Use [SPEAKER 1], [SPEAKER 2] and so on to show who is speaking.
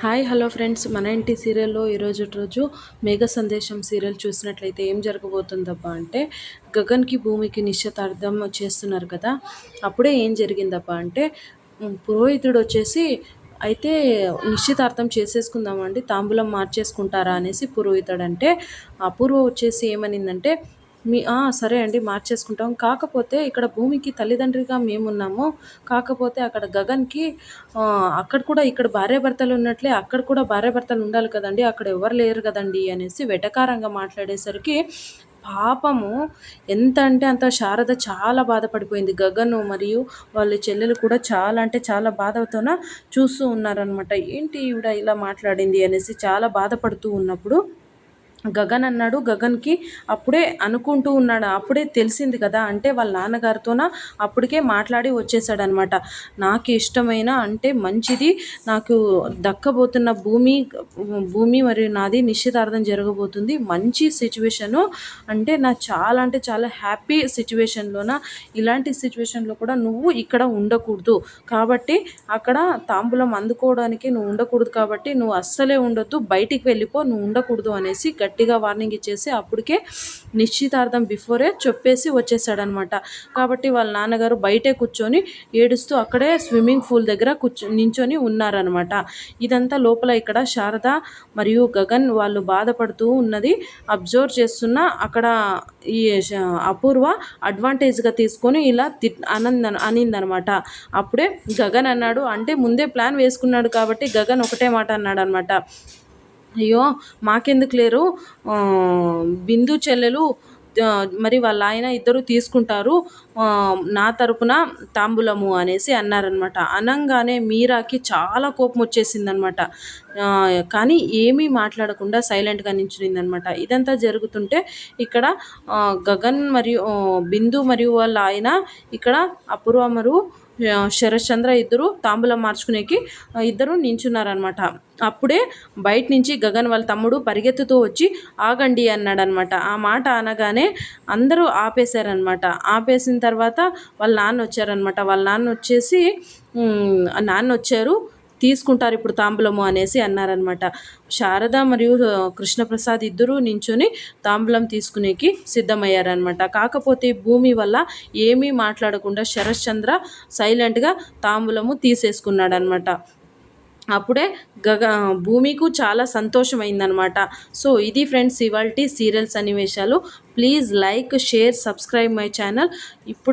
[SPEAKER 1] Hi hello friends. మన ఇంటి సీరియల్లో ఈరోజు రోజు మేఘ సందేశం సీరియల్ చూసినట్లయితే ఏం జరగబోతుందబ్బా అంటే గగన్కి భూమికి నిశ్చితార్థం చేస్తున్నారు కదా. అప్పుడే ఏం జరిగిందబ్బా అంటే పురోహితుడు వచ్చేసి అయితే నిశ్చితార్థం చేసేసుకుందామండి తాంబూలం మార్చేసుకుంటారా అనేసి పురోహితుడు అంటే అపూర్వ వచ్చేసి ఏమనిందంటే మీ సరే అండి మార్చేసుకుంటాం. కాకపోతే ఇక్కడ భూమికి తల్లిదండ్రిగా మేమున్నాము. కాకపోతే అక్కడ గగన్కి అక్కడ కూడా ఇక్కడ భార్యాభర్తలు ఉన్నట్లే అక్కడ కూడా భార్యాభర్తలు ఉండాలి కదండి అక్కడ ఎవరు లేరు కదండి అనేసి వెటకారంగా మాట్లాడేసరికి పాపము ఎంత అంటే అంత శారద చాలా బాధపడిపోయింది. గగన్ మరియు వాళ్ళ చెల్లెలు కూడా చాలా అంటే చాలా బాధతోన చూస్తూ ఉన్నారనమాట ఏంటి ఈవిడ ఇలా మాట్లాడింది అనేసి చాలా బాధపడుతూ ఉన్నప్పుడు గగన్ అన్నాడు. గగన్కి అప్పుడే అనుకుంటూ ఉన్నాడు. అప్పుడే తెలిసింది కదా అంటే వాళ్ళ నాన్నగారితోన? అప్పటికే మాట్లాడి వచ్చేసాడనమాట నాకు ఇష్టమైన అంటే మంచిది. నాకు దక్కబోతున్న భూమి భూమి మరియు నాది నిశ్చితార్థం జరగబోతుంది. మంచి సిచ్యువేషను అంటే నా చాలా అంటే చాలా హ్యాపీ సిచ్యువేషన్లోన? ఇలాంటి సిచ్యువేషన్లో కూడా నువ్వు ఇక్కడ ఉండకూడదు. కాబట్టి అక్కడ తాంబూలం అందుకోవడానికి నువ్వు ఉండకూడదు కాబట్టి నువ్వు అస్సలే ఉండొద్దు. బయటికి వెళ్ళిపో నువ్వు ఉండకూడదు అనేసి గట్టిగా వార్నింగ్ ఇచ్చేసి అప్పటికే నిశ్చితార్థం బిఫోరే చెప్పేసి వచ్చేసాడనమాట కాబట్టి వాళ్ళ నాన్నగారు బయటే కూర్చొని ఏడుస్తూ అక్కడే స్విమ్మింగ్ పూల్ దగ్గర కూర్చో నించొని ఉన్నారనమాట ఇదంతా లోపల ఇక్కడ శారద మరియు గగన్ వాళ్ళు బాధపడుతూ ఉన్నది. అబ్జర్వ్ చేస్తున్న అక్కడ ఈ అపూర్వ అడ్వాంటేజ్గా తీసుకొని ఇలా తి అనంద అనిందనమాట అప్పుడే గగన్ అన్నాడు అంటే ముందే ప్లాన్ వేసుకున్నాడు కాబట్టి గగన్ ఒకటే మాట అన్నాడు అనమాట అయ్యో మాకెందుకు లేరు? బిందు చెల్లెలు మరి వాళ్ళ ఆయన ఇద్దరు తీసుకుంటారు. నా తరపున తాంబూలము అనేసి అన్నారనమాట అనంగానే మీరాకి చాలా కోపం వచ్చేసిందనమాట కానీ ఏమీ మాట్లాడకుండా సైలెంట్గా నించునిందనమాట ఇదంతా జరుగుతుంటే ఇక్కడ గగన్ మరియు బిందు మరియు వాళ్ళ ఆయన ఇక్కడ అపూర్వ మరియు శరశ్చంద్ర ఇద్దరు తాంబూలం మార్చుకునేకి ఇద్దరు నించున్నారనమాట అప్పుడే బయట నుంచి గగన్ వాళ్ళ తమ్ముడు పరిగెత్తుతూ వచ్చి ఆగండి అన్నాడనమాట ఆ మాట అనగానే అందరూ ఆపేశారనమాట ఆపేసిన తర్వాత వాళ్ళ నాన్న వచ్చారనమాట వాళ్ళ నాన్న వచ్చేసి నాన్న వచ్చారు తీసుకుంటారు ఇప్పుడు తాంబూలము అనేసి అన్నారనమాట శారద మరియు కృష్ణప్రసాద్ ఇద్దరూ నించొని తాంబూలం తీసుకునేకి సిద్ధమయ్యారనమాట కాకపోతే భూమి వల్ల ఏమీ మాట్లాడకుండా శరశ్చంద్ర సైలెంట్గా తాంబూలము తీసేసుకున్నాడనమాట అప్పుడే గగ భూమికు చాలా సంతోషమైందనమాట. సో ఇది ఫ్రెండ్స్ ఇవాళ సీరియల్స్ సన్నివేశాలు. Please like share subscribe my channel. ఇప్పుడు